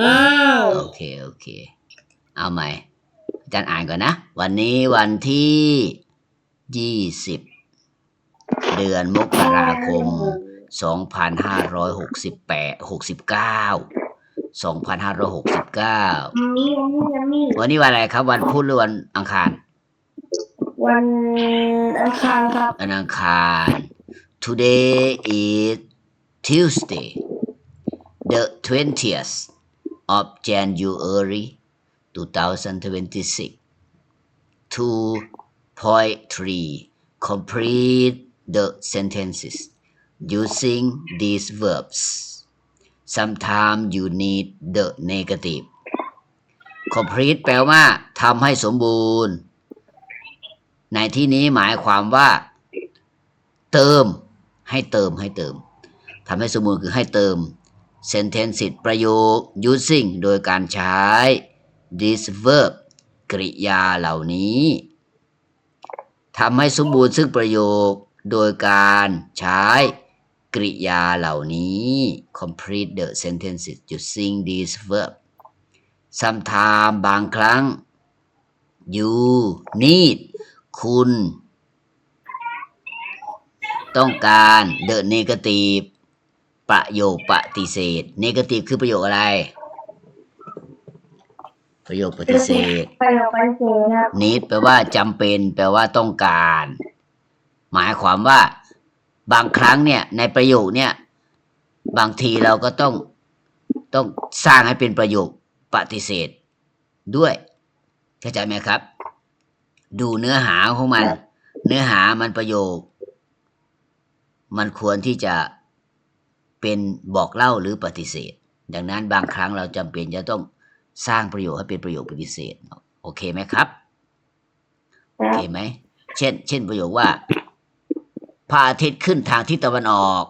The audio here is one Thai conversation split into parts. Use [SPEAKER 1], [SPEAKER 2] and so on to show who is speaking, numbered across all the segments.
[SPEAKER 1] อ้าว
[SPEAKER 2] โอเค โอเค เอาใหม่ อาจารย์อ่านก่อนนะ วันนี้วันที่ยี่สิบเดือนมกราคมสองพันห้าร้อยหกสิบแปดหกสิบเก้าสองพันห้าร้อยหกสิบเก้า
[SPEAKER 1] วันนี้วันนี้วันนี้
[SPEAKER 2] วันนี้วันอะไรครับ วันพุธหรือวันอังคาร
[SPEAKER 1] วันอังคารครับ
[SPEAKER 2] วันอังคาร today is Tuesday the 20th of January 2026 2.3 complete the sentences using these verbs sometimes you need the negative complete แปลว่าทำให้สมบูรณ์ ในที่นี้หมายความว่า เติม ให้เติมให้เติมทำให้สมบูรณ์คือให้เติม sentence ประโยค using โดยการใช้ this verb กริยาเหล่านี้ทำให้สมบูรณ์ซึ่งประโยคโดยการใช้กริยาเหล่านี้ complete the sentences using this verb sometimes บางครั้ง you need คุณ ต้องการ the negative ประโยคปฏิเสธ negative คือประโยคอะไร ประโยคปฏิเสธ
[SPEAKER 1] ไปออกไปเสครับ
[SPEAKER 2] need แปลว่าจำเป็น แปลว่าต้องการ หมายความว่า บางครั้งเนี่ย ในประโยคเนี่ย บางทีเราก็ต้องต้องสร้างให้เป็นประโยคปฏิเสธ ด้วยเข้าใจไหมครับ ดูเนื้อหาของมัน เนื้อหามันประโยค มันควรที่จะ เป็นบอกเล่าหรือปฏิเสธ ดังนั้นบางครั้งเราจำเป็นจะต้องสร้างประโยคให้เป็นประโยคปฏิเสธ โอเคไหมครับ
[SPEAKER 1] ค
[SPEAKER 2] โอ
[SPEAKER 1] รับ
[SPEAKER 2] เคไหม เช่น เช่นประโยคว่าพระอาทิตย์ขึ้นทางทิศตะวันออก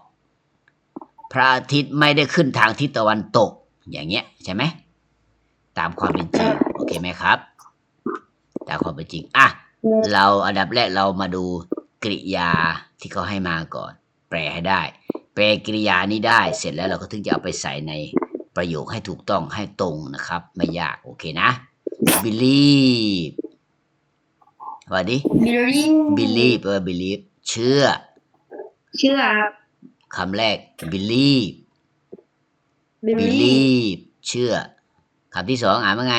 [SPEAKER 2] พระอาทิตย์ไม่ได้ขึ้นทางทิศตะวันตก อย่างเงี้ยใช่ไหม ตามความเป็นจริง โอเคไหมครับ ตามความเป็นจริง อะ เราอันดับแรกเรามาดูกริยาที่เขาให้มาก่อน แปลให้ได้ แปลกริยานี้ได้เสร็จแล้วเราก็ถึงจะเอาไปใส่ในประโยคให้ถูกต้องให้ตรงนะครับ ไม่ยากโอเคนะ believe ว่าดิ
[SPEAKER 1] บิลลี่
[SPEAKER 2] believe แปลว่า believe เชื่อ
[SPEAKER 1] เชื่อครับ
[SPEAKER 2] คำแรก believe
[SPEAKER 1] บิลลี่
[SPEAKER 2] believe เชื่อคำที่สองอ่านว่าไง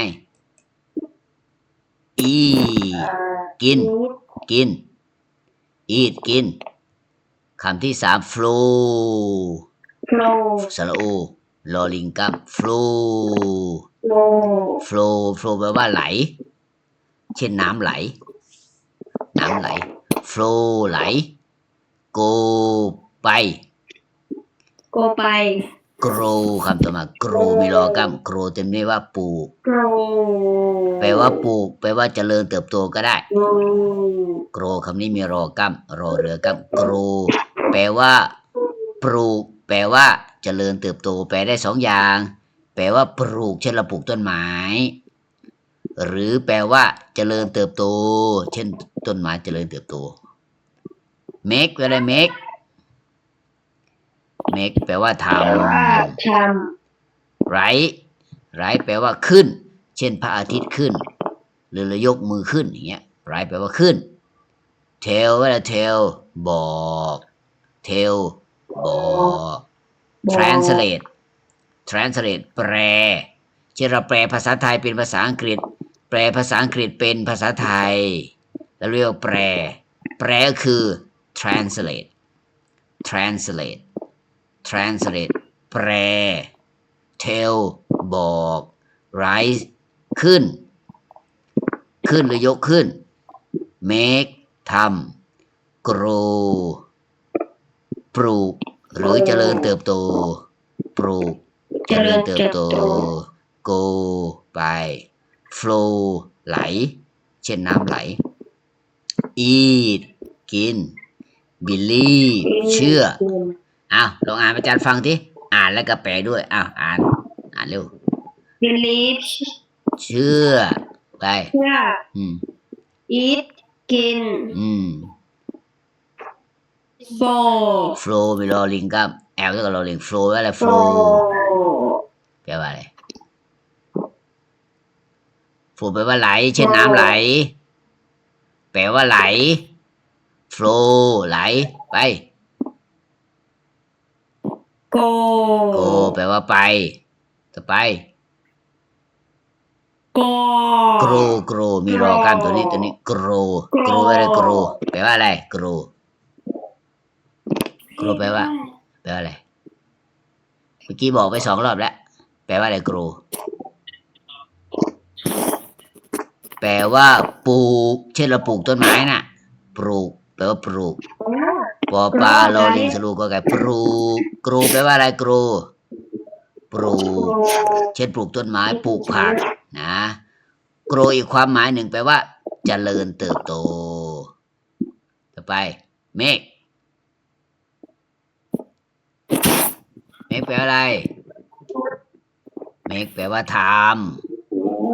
[SPEAKER 2] eat กิน กิน eat กิน คำที่สาม flow
[SPEAKER 1] โฟล
[SPEAKER 2] สระโอลอลิงกัม flow
[SPEAKER 1] โฟล
[SPEAKER 2] flow flow แปลว่าไหล เช่นน้ำไหล น้ำไหล flow ไหล go ไป
[SPEAKER 1] โกไป
[SPEAKER 2] grow คำต่อมา grow มีรอกัม grow เต็มด้วยว่าปลูก
[SPEAKER 1] โกร
[SPEAKER 2] แปลว่าปลูกแปลว่าเจริญเติบโตก็ได้
[SPEAKER 1] โกร
[SPEAKER 2] grow คำนี้มีรอกัมรอเรือกัม grow แปลว่า ปลูก แปลว่า เจริญเติบโต แปลได้สองอย่าง แปลว่าปลูกเช่นเราปลูกต้นไม้หรือแปลว่า เจริญเติบโต เช่นต้นไม้เจริญเติบโต make แปลอะไร make make แปลว่าท
[SPEAKER 1] แปลว่าำท
[SPEAKER 2] ไรไรแปลว่าขึ้น เช่นพระอาทิตย์ขึ้น หรือเรายกมือขึ้นอย่างเงี้ยไรแปลว่าขึ้น tell ว่า tell บอก tell บอกำ translate translate แปลเช่นเราแปลภาษาไทยเป็นภาษาอังกฤษ แปลภาษาอังกฤษเป็นภาษาไทยแล้วเรียกว่าแปล แปลก็คือ translate translate translate แปล tell บอก rise ขึ้น ขึ้นหรือยกขึ้น make ทำ grow ปลูก หรือเจริญเติบโต ปลูก เจริญเติบโต go ไป flow ไหล เช่นน้ำไหล eat กิน believe เชื่อ อ้าวลองอ่านอาจารย์ฟังทีอ่านแล้วก็แปลด้วยอ้าวอ่าน อ่านเร็ว
[SPEAKER 1] บิลีฟ
[SPEAKER 2] เชื่อไป
[SPEAKER 1] เชื่อ
[SPEAKER 2] อืม
[SPEAKER 1] eat กิน
[SPEAKER 2] อืม
[SPEAKER 1] fall
[SPEAKER 2] flow มีรอลิงกัมแอลแล้วก็รอลิง flow ว่าอะไร
[SPEAKER 1] flow
[SPEAKER 2] flow แปลว่าอะไร flow แปลว่าไหล เช่นน้ำไหล แปลว่าไหล flow ไหลไป
[SPEAKER 1] go
[SPEAKER 2] go แปลว่าไป ต่อไป
[SPEAKER 1] go
[SPEAKER 2] grow grow มีรอกันตัวนี้ตัวนี้ grow grow แปลว่าอะไร grow แปลว่าอะไร grow grow แปลว่าแปลว่าอะไร เมื่อกี้บอกไปสองรอบแล้ว แปลว่าอะไร grow แปลว่าปลูก เช่นเราปลูกต้นไม้น่ะ ปลูก แปลว่าปลูก ปอปลาลอลิงสลูก็ไก่ปลูกกรูแปลว่าอะไรกรูปลูก เช่นปลูกต้นไม้ปลูกผักนะกรูอีกความหมายหนึ่งแปลว่าเจริญเติบโต ต่อไป เมฆเมฆแปลว่าอะไร เมฆแปลว่าท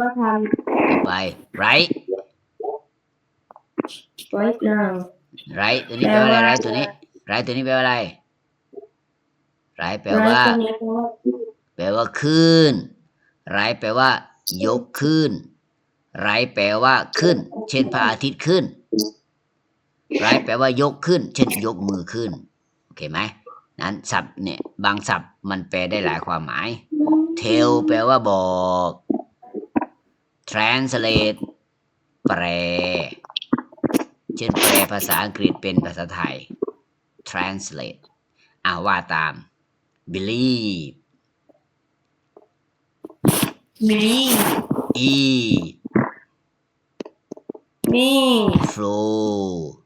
[SPEAKER 1] ว่าทำ
[SPEAKER 2] ต่อไปไรำ
[SPEAKER 1] right now
[SPEAKER 2] ไรตัวนี้แปลว่าอะไรไรตัวนี้ไรตัวนี้แปลว่าอะไรไรแปลว่า
[SPEAKER 1] right ตรงนี้แปลว่า
[SPEAKER 2] แปลว่าขึ้นไรแปลว่า ยกขึ้นไรแปลว่าขึ้น เช่นพระอาทิตย์ขึ้นไรแปลว่ายกขึ้น เช่นยกมือขึ้นโอเคไหมนั้นศัพท์เนี่ย บางศัพท์มันแปลได้หลายความหมาย tell แปลว่าบอก translate แปล เช่นแปลภาษาอังกฤษเป็นภาษาไทย translate อ่าว่าตาม believe
[SPEAKER 1] me
[SPEAKER 2] eat
[SPEAKER 1] me
[SPEAKER 2] flow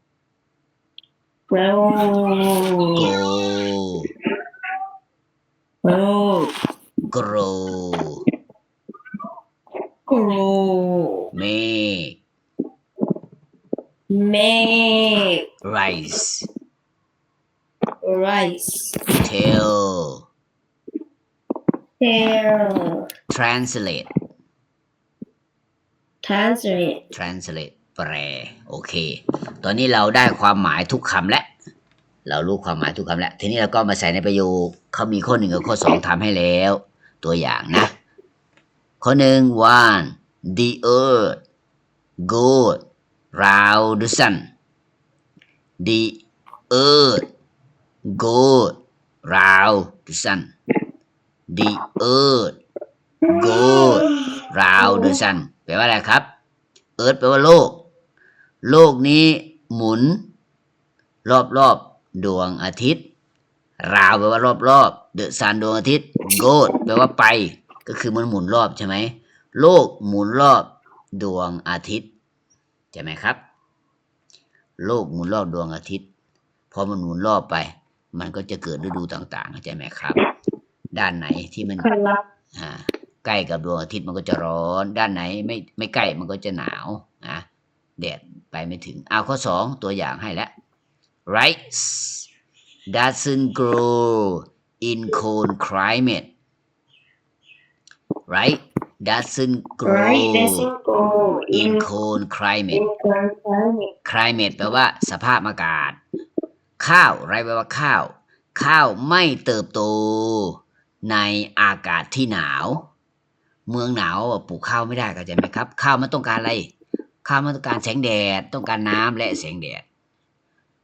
[SPEAKER 1] grow
[SPEAKER 2] go
[SPEAKER 1] grow
[SPEAKER 2] grow
[SPEAKER 1] grow
[SPEAKER 2] make
[SPEAKER 1] make
[SPEAKER 2] rise
[SPEAKER 1] rice
[SPEAKER 2] tell
[SPEAKER 1] tell
[SPEAKER 2] translate
[SPEAKER 1] translate
[SPEAKER 2] translate แปลโอเค ตอนนี้เราได้ความหมายทุกคำแล้วเรารู้ความหมายทุกคำแล้ว ทีนี้เราก็มาใส่ในประโยคเขามีข้อหนึ่งกับข้อสองทำให้แล้ว ตัวอย่างนะ ข้อหนึ่ง one the earth goes round the sun the earth goes round the sun the earth goes round the sun แปลว่าอะไรครับ earth แปลว่าโลก โลกนี้หมุน รอบรอบดวงอาทิตย์ ราวแปลว่ารอบรอบเดอะซันดวงอาทิตย์ โกดแปลว่าไป ก็คือมันหมุนรอบใช่ไหม โลกหมุนรอบดวงอาทิตย์ ใช่ไหมครับ โลกหมุนรอบดวงอาทิตย์ พอมันหมุนรอบไป มันก็จะเกิดฤดูต่างๆเข้าใจไหมครับ ด้านไหนที่มัน
[SPEAKER 1] ครับ
[SPEAKER 2] อ่าใกล้กับดวงอาทิตย์มันก็จะร้อน ด้านไหนไม่ไม่ใกล้มันก็จะหนาวนะแดดไปไม่ถึงเอาข้อสองตัวอย่างให้แล้ว rice doesn't grow in cold climate right doesn't grow
[SPEAKER 1] right doesn't go
[SPEAKER 2] in
[SPEAKER 1] in
[SPEAKER 2] cold
[SPEAKER 1] in
[SPEAKER 2] climate
[SPEAKER 1] climate
[SPEAKER 2] climate แปลว่าสภาพอากาศ ข้าวไรแปลว่าข้าว ข้าวไม่เติบโตในอากาศที่หนาว เมืองหนาวปลูกข้าวไม่ได้เข้าใจไหมครับ ข้าวมันต้องการอะไร ข้าวมันต้องการแสงแดด ต้องการน้ำและแสงแดด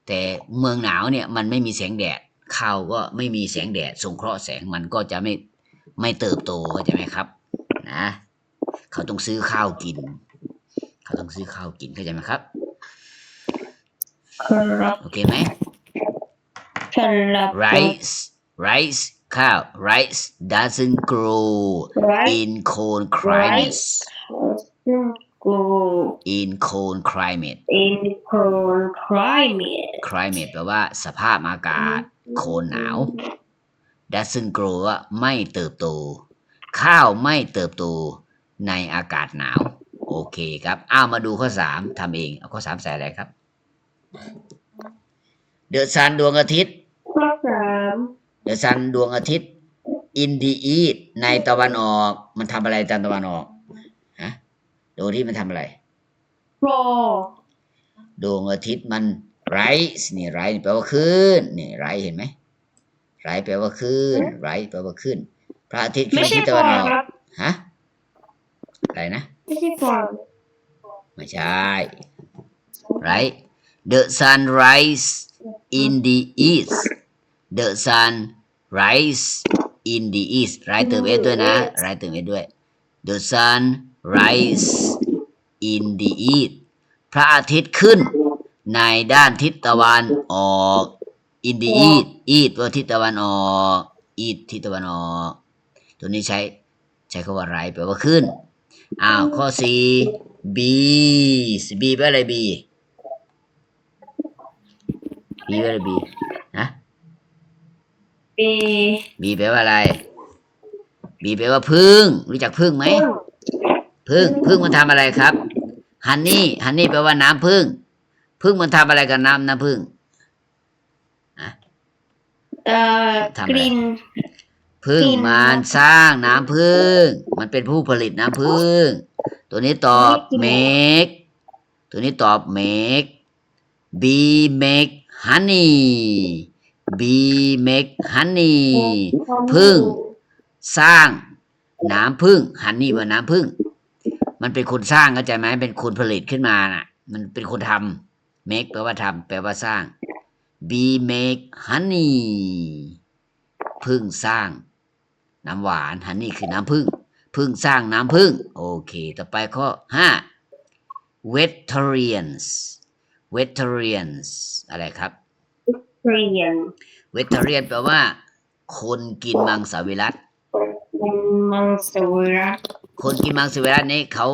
[SPEAKER 2] แต่เมืองหนาวเนี่ยมันไม่มีแสงแดด ข้าวก็ไม่มีแสงแดดส่งเคราะห์แสงมันก็จะไม่ไม่เติบโตเข้าใจไหมครับ นะ เขาต้องซื้อข้าวกิน เขาต้องซื้อข้าวกินเข้าใจไหมครับ
[SPEAKER 1] ครับ
[SPEAKER 2] โอเคไหม
[SPEAKER 1] ครับ
[SPEAKER 2] rice rice ข้าว rice doesn't grow
[SPEAKER 1] right
[SPEAKER 2] in cold climates
[SPEAKER 1] doesn't go
[SPEAKER 2] in cold climate
[SPEAKER 1] in cold climate
[SPEAKER 2] climate แปลว่าสภาพอากาศ โคนหนาว doesn't grow ว่าไม่เติบโต ข้าวไม่เติบโตในอากาศหนาว โอเคครับอ้าวมาดูข้อสามทำเองเอาข้อสามใส่อะไรครับ เดอะซันดวงอาทิตย์
[SPEAKER 1] ข้อสาม
[SPEAKER 2] เดอะซันดวงอาทิตย์ in the east ในตะวันออก มันทำอะไรตอนตะวันออกฮะดวงอาทิตย์มันทำอะไร
[SPEAKER 1] โปร
[SPEAKER 2] ดวงอาทิตย์มัน rise นี่ rise แปลว่าขึ้นนี่ rise เห็นไหม rise แปลว่าขึ้น rise แปลว่าขึ้น พระอาทิตย์ขึ้
[SPEAKER 1] ไม่
[SPEAKER 2] น
[SPEAKER 1] ใช่
[SPEAKER 2] ที่
[SPEAKER 1] โป
[SPEAKER 2] ตะ
[SPEAKER 1] ร
[SPEAKER 2] วันออก
[SPEAKER 1] ครับ
[SPEAKER 2] ฮะอะไรนะ
[SPEAKER 1] ไม่ใช่โ sun
[SPEAKER 2] ไม่ใช่ right the sun rise in the east the sun rise in the east ไรเติมเอสด้วยนะไรเติมเอสด้วย the sun rise in the east พระอาทิตย์ขึ้นในด้านทิศตะวันออก in the east east ว่าทิศตะวันออก east ทิศตะวันออก ตัวนี้ใช้ใช้คำว่าไรแปลว่าขึ้นอ้าวข้อสี่ B B แปลอะไร B B แปลอะไร B ฮะ
[SPEAKER 1] B
[SPEAKER 2] B แปลว่าอะไร B แปลว่าพึ่งรู้จักพึ่งไหมพึ่งพึ่งมันทำอะไรครับฮันนี่ฮันนี่แปลว่าน้ำพึ่งพึ่งมันทำอะไรกับน้ำน้ำพึ่ง
[SPEAKER 1] เอ่อ
[SPEAKER 2] ทำอะไร
[SPEAKER 1] กลิ่น
[SPEAKER 2] พึ่ง
[SPEAKER 1] กิน
[SPEAKER 2] มันสร้างน้ำพึ่ง มันเป็นผู้ผลิตน้ำพึ่ง ตัวนี้ตอบ
[SPEAKER 1] ไม่กิน
[SPEAKER 2] make ตัวนี้ตอบ make b make honey b make honey พึ่ง สร้างน้ำพึ่งฮันนี่ว่าน้ำพึ่ง มันเป็นคนสร้างเข้าใจไหมเป็นคนผลิตขึ้นมาน่ะ มันเป็นคนทำ make แปลว่าทำแปลว่าสร้าง be make honey พึ่งสร้าง น้ำหวานฮันนี่คือน้ำพึ่งพึ่งสร้างน้ำพึ่งโอเค ต่อไปข้อห้า vegetarians vegetarians อะไรครับ
[SPEAKER 1] เรียน
[SPEAKER 2] vegetarian แปลว่า คนกินมังสวิรัต
[SPEAKER 1] เป็นมังสวิรัต
[SPEAKER 2] คนกินมังสวิรัตนี้เขา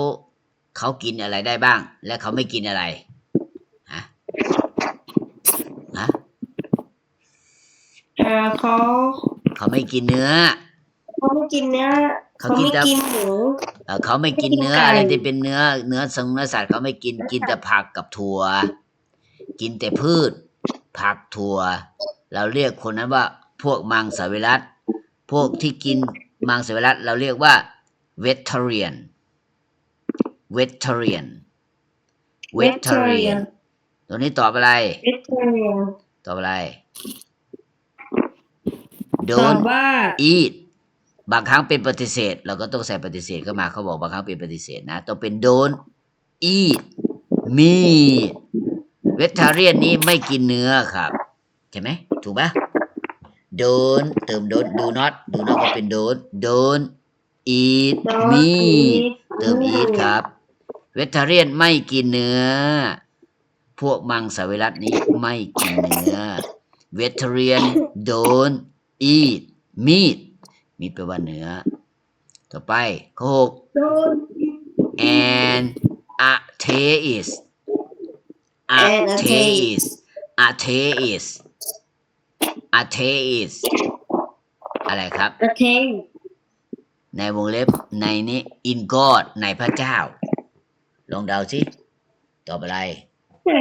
[SPEAKER 2] เขากินอะไรได้บ้าง และเขาไม่กินอะไรฮะฮะ
[SPEAKER 1] เอ่อเขา
[SPEAKER 2] เขาไม่กินเนื้อ
[SPEAKER 1] เขาไม่กินเนื้อ
[SPEAKER 2] เขา
[SPEAKER 1] เขา
[SPEAKER 2] กิน
[SPEAKER 1] ไม่
[SPEAKER 2] แต่
[SPEAKER 1] กินหมู
[SPEAKER 2] เอ่อเขาไม่กินเนื้อ
[SPEAKER 1] ไม่กินไก่
[SPEAKER 2] อะไรที่เป็นเนื้อ เนื้อสังเนื้อสัตว์เขาไม่กินกินแต่ผักกับถั่ว กินแต่พืช ผักถั่ว เราเรียกคนนั้นว่า พวกมังสวิรัตพวกที่กินมังสวิรัตเราเรียกว่า vegetarian vegetarian vegetarian ตัวนี้ตอบอะไร
[SPEAKER 1] เวทเรียน
[SPEAKER 2] ตอบอะไร
[SPEAKER 1] ตอบ
[SPEAKER 2] don't
[SPEAKER 1] ว่า
[SPEAKER 2] eat บางครั้งเป็นปฏิเสธ เราก็ต้องใส่ปฏิเสธเข้ามาเขาบอกบางครั้งเป็นปฏิเสธนะต้องเป็น don't eat meat vegetarian นี้ไม่กินเนื้อครับใช่ไหมถูกไหม don't เติม don't do not do not ก็เป็น don't don't eat
[SPEAKER 1] Don't
[SPEAKER 2] meat
[SPEAKER 1] eat
[SPEAKER 2] เติม eat ครับ vegetarian ไม่กินเนื้อ พวกมังสวิรัตนี้ไม่กินเนื้อ vegetarian don't eat meat มีแปลว่าเนื้อ ต่อไปข้อหก
[SPEAKER 1] Don't
[SPEAKER 2] and atheist
[SPEAKER 1] And
[SPEAKER 2] atheist atheist atheist อะไรครับ
[SPEAKER 1] โอเค
[SPEAKER 2] ในวงเล็บในนี้ in God ในพระเจ้า ลองเดาสิตอบอะไร
[SPEAKER 1] อื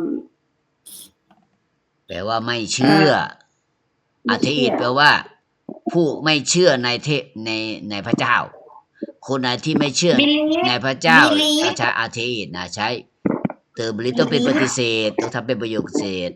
[SPEAKER 1] ม
[SPEAKER 2] แปลว่าไม่เชื่อ
[SPEAKER 1] ไม่
[SPEAKER 2] อา
[SPEAKER 1] เชื่อ
[SPEAKER 2] เทอิแปลว่า ผู้ไม่เชื่อในเทในในพระเจ้า คนไหนที่ไม่เชื่อ
[SPEAKER 1] บิลลี่
[SPEAKER 2] ในพระเจ้า
[SPEAKER 1] Believe
[SPEAKER 2] ถ้าใช้อาเทอินะใช้เติมบลิต้องเป็นป
[SPEAKER 1] Believe
[SPEAKER 2] ฏิเสธต้องทำเป็นประโยคเศษ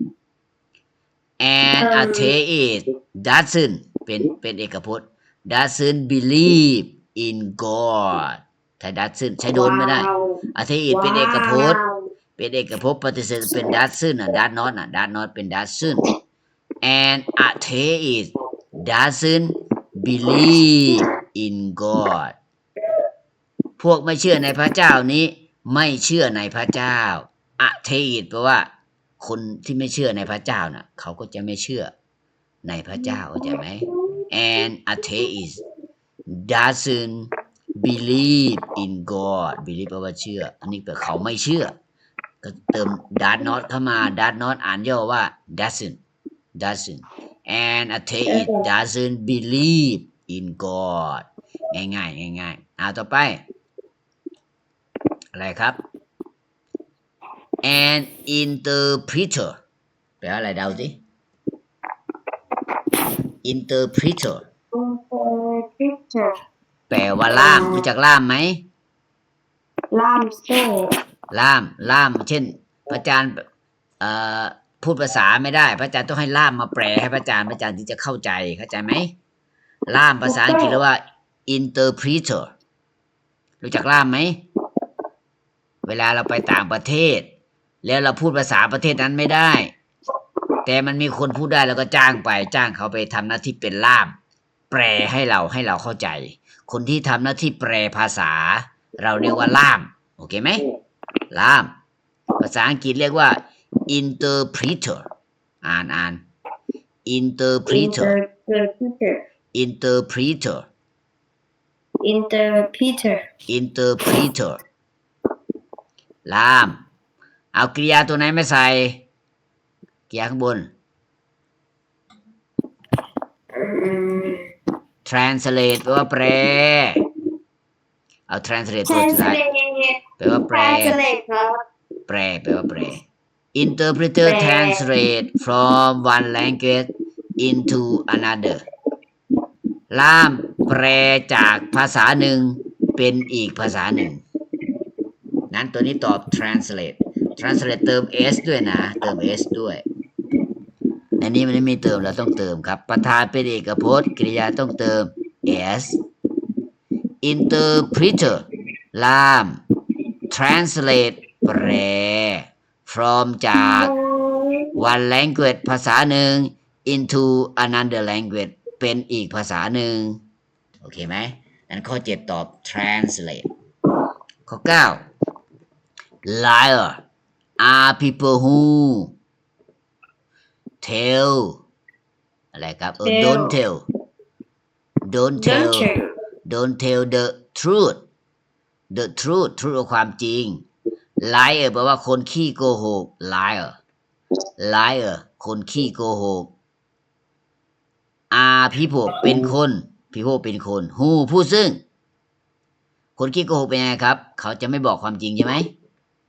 [SPEAKER 2] and
[SPEAKER 1] เออ
[SPEAKER 2] atheist doesn't เป็นเป็นเอกพจน์ doesn't believe in God ถ้า doesn't ใช้โดนไม่ได้
[SPEAKER 1] ว้าว
[SPEAKER 2] อาเทอิเป็นเอกพจน์
[SPEAKER 1] ว้าว
[SPEAKER 2] เป็นเอกภพปฏิเสธเป็นดัตซึนอะดัตนอตอะดัตนอตเป็นดัตซึน and atheist doesn't believe in God พวกไม่เชื่อในพระเจ้านี้ ไม่เชื่อในพระเจ้า atheist แปลว่า คนที่ไม่เชื่อในพระเจ้าน่ะ เขาก็จะไม่เชื่อในพระเจ้าเข้าใจไหม and atheist doesn't believe in God believe แปลว่าเชื่อ อันนี้แปลเขาไม่เชื่อ ก็เติม does not เข้ามา does not อ่านย่อว่า doesn't doesn't and atheist doesn't believe in God ง่ายง่ายๆง่ายๆเอาต่อไป อะไรครับ and interpreter แปลว่าอะไรเดาสิ interpreter
[SPEAKER 1] อินเตอร์พริเตอร์
[SPEAKER 2] แปลว่าล่ามรู้จักล่ามไหม
[SPEAKER 1] ล่ามโซ่
[SPEAKER 2] ล่าม ล่าม เช่นพระอาจารย์เอ่อ พูดภาษาไม่ได้ พระอาจารย์ต้องให้ล่ามมาแปลให้พระอาจารย์พระอาจารย์ถึงจะเข้าใจเข้าใจไหมล่ามภาษาอังกฤษเรียกว่า interpreter รู้จักล่ามไหมเวลาเราไปต่างประเทศ แล้วเราพูดภาษาประเทศนั้นไม่ได้ แต่มันมีคนพูดได้แล้วก็จ้างไป จ้างเขาไปทำหน้าที่เป็นล่าม แปลให้เราให้เราเข้าใจ คนที่ทำหน้าที่แปลภาษา เราเรียกว่าล่าม โอเคไหมล่าม ภาษาอังกฤษเรียกว่า interpreter อ่านอ่าน interpreter
[SPEAKER 1] interpreter
[SPEAKER 2] interpreter
[SPEAKER 1] interpreter
[SPEAKER 2] interpreter ล่าม เอากริยาตัวไหนไม่ใส่กริยาข้างบน
[SPEAKER 1] อืม
[SPEAKER 2] translate แปลว่าแปล เอา translate ตัวสุดท้าย
[SPEAKER 1] translate
[SPEAKER 2] แปลว่าแปล
[SPEAKER 1] translate ครับ
[SPEAKER 2] แปลแปลว่าแปล interpreter
[SPEAKER 1] แปล
[SPEAKER 2] translate from one language into another ล่ามแปลจากภาษาหนึ่งเป็นอีกภาษาหนึ่ง นั้นตัวนี้ตอบ translate translate เติม s ด้วยนะ เติม s ด้วย อันนี้มันไม่มีเติมเราต้องเติมครับ ประธานเป็นเอกพจน์กริยาต้องเติม s interpreter ล่าม translate แปล from จาก one language ภาษาหนึ่ง into another language เป็นอีกภาษาหนึ่งโอเคไหมนั้นข้อ 7 ตอบ translate ข้อ 9 liar are people who tell อะไรครับเออ
[SPEAKER 1] Tell
[SPEAKER 2] don't tell don't tell
[SPEAKER 1] don't tell
[SPEAKER 2] don't tell the truth the truth truth คือความจริง liar แปลว่าคนขี้โกหก liar liar คนขี้โกหก are people เป็นคน people เป็นคน who ผู้ซึ่ง คนขี้โกหกเป็นยังไงครับ เขาจะไม่บอกความจริงใช่ไหม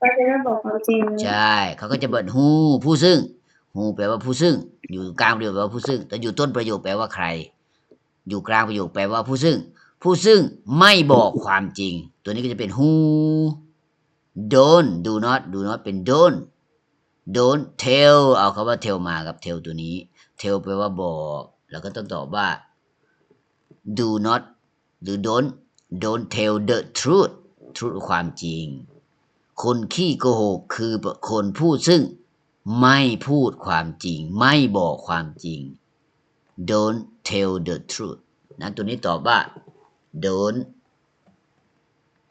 [SPEAKER 1] ก็จะไม่บอกความจริง
[SPEAKER 2] ใช่ เขาก็จะเปิด who ผู้ซึ่ง who แปลว่าผู้ซึ่ง อยู่กลางประโยคแปลว่าผู้ซึ่ง แต่อยู่ต้นประโยคแปลว่าใคร อยู่กลางประโยคแปลว่าผู้ซึ่ง ผู้ซึ่งไม่บอกความจริง ตัวนี้ก็จะเป็น who don't do not do not เป็น don't don't tell เอาคำว่า tell มากับ tell ตัวนี้ tell แปลว่าบอก แล้วก็ต้องตอบว่า do not หรือ don't don't tell the truth truth ความจริง คนขี้โกหกคือคนพูดซึ่งไม่พูดความจริง ไม่บอกความจริง don't tell the truth นั้นตัวนี้ตอบว่า don't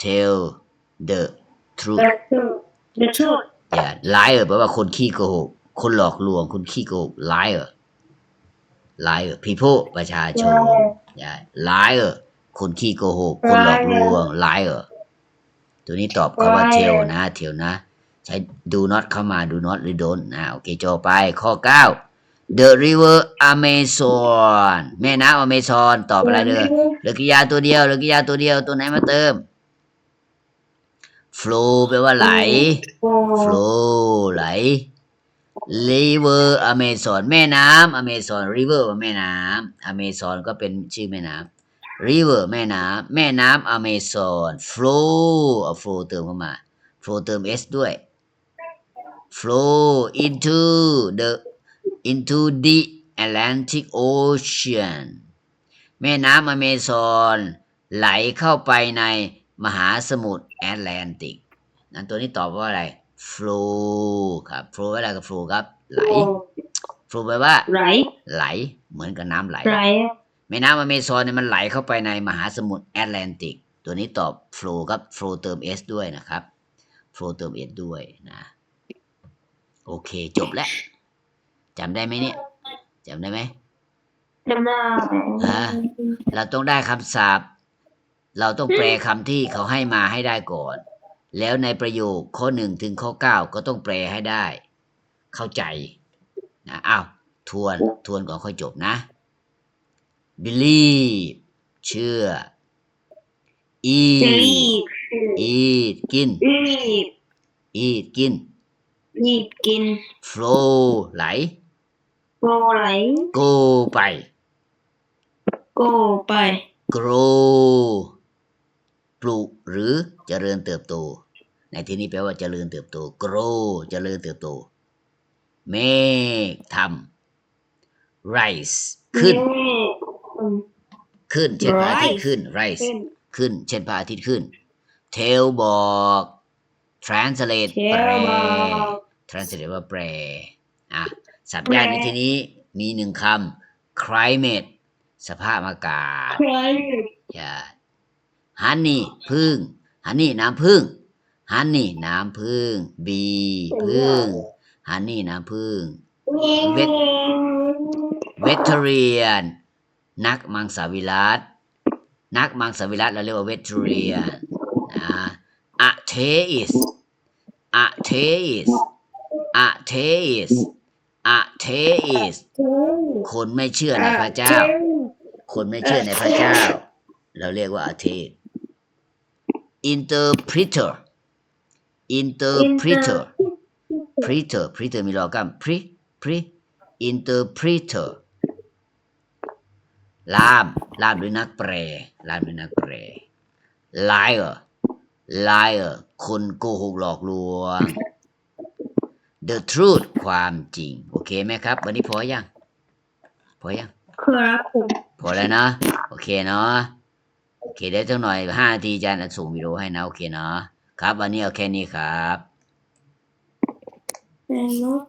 [SPEAKER 2] tell the truth
[SPEAKER 1] the truth the truth
[SPEAKER 2] อย่า liar แปลว่าคนขี้โกหก คนหลอกลวง คนขี้โกหก liar liar people ประชาชนอย่า liar คนขี้โกหก คนหลอกลวง liar ตัวนี้ตอบคำว่า
[SPEAKER 1] Liar
[SPEAKER 2] tell นะ tell นะ ใช้ do not เข้ามา do not หรือ don't นะ โอเคจบไปข้อ 9 the river Amazon แม่น้ำ Amazon ตอบอะไรเลยเหลือกริยาตัวเดียวเหลือกริยาตัวเดียวตัวไหนมาเติม flow แปลว่าไหล flow ไหล river Amazon แม่น้ำ Amazon river ว่าแม่น้ำ Amazon ก็เป็นชื่อแม่น้ำ river แม่น้ำแม่น้ำ Amazon flow เอา flow เติมเข้ามา flow เติม s ด้วย flow into the into the Atlantic Ocean แม่น้ำ Amazon ไหลเข้าไปใน มหาสมุทรแอตแลนติก นั้นตัวนี้ตอบว่าอะไร flow ครับ flow อะไรกับ flow ครับ ไหล flow แปลว่า
[SPEAKER 1] ไหล
[SPEAKER 2] ไหล เหมือนกับน้ำไหล
[SPEAKER 1] ไหล
[SPEAKER 2] แม่น้ำอเมซอนเนี่ยมันไหลเข้าไปในมหาสมุทรแอตแลนติก ตัวนี้ตอบ flow ครับ flow เติม s ด้วยนะครับ flow เติม s ด้วยนะ โอเค จบแล้วจำได้ไหมเนี่ยจำได้ไหม
[SPEAKER 1] จำได้
[SPEAKER 2] อ่าเราต้องได้คำศัพท์ เราต้องแปลคำที่เขาให้มาให้ได้ก่อน แล้วในประโยคข้อหนึ่งถึงข้อเก้าก็ต้องแปลให้ได้ เข้าใจนะอ้าวทวนทวนก่อนค่อยจบนะ believe เชื่อ eat
[SPEAKER 1] รีบ
[SPEAKER 2] eat กิน
[SPEAKER 1] รีบ
[SPEAKER 2] eat กิน
[SPEAKER 1] รีบกิน
[SPEAKER 2] flow ไหล
[SPEAKER 1] โกไหล
[SPEAKER 2] go ไป
[SPEAKER 1] โกไป
[SPEAKER 2] grow ปลูกหรือเจริญเติบโต ในที่นี้แปลว่าเจริญเติบโต grow เจริญเติบโต make ทำ rise ขึ้น ขึ้น เช่นพระอาทิตย์ขึ้น rise
[SPEAKER 1] ขึ้น
[SPEAKER 2] ขึ้นเช่นพระอาทิตย์ขึ้น tell บอก translate
[SPEAKER 1] เช
[SPEAKER 2] แปล
[SPEAKER 1] ลบอก
[SPEAKER 2] translate ว่าแปลอะสับยากในที่นี้มีหนึ่งคำ climate สภาพอากาศ
[SPEAKER 1] ใคร
[SPEAKER 2] อย่า ฮันนี่พึ่งฮันนี่น้ำพึ่งฮันนี่น้ำพึ่งบีพึ่งฮันนี่น้ำพึ่ง
[SPEAKER 1] เงี้ย
[SPEAKER 2] เวทเวทเทเรียน นักมังสวิรัตนักมังสวิรัตเราเรียกว่าเวทเทเรียนนะอะเทอิสอะเทอิสอะเทอิสอะเทอิสคนไม่เชื่อในพระเจ้า คนไม่เชื่อในพระเจ้า เราเรียกว่าอาเท interpreter interpreter preter preter มีรอกรรม pre pre interpreter ล่าม ล่ามด้วยนักแปลล่ามด้วยนักแปล liar liar คนโกหกหลอกลวง the truth ความจริง โอเคไหมครับ วันนี้พอยัง พอยัง
[SPEAKER 1] ครับผม
[SPEAKER 2] พอแล้วนะ โอเคเนาะ โอเคเดี๋ยวสักหน่อยห้านาทีอาจารย์จะส่งวิดีโอให้นะโอเคเนาะครับ วันนี้เอาแค่นี้ครับ
[SPEAKER 1] แต่นก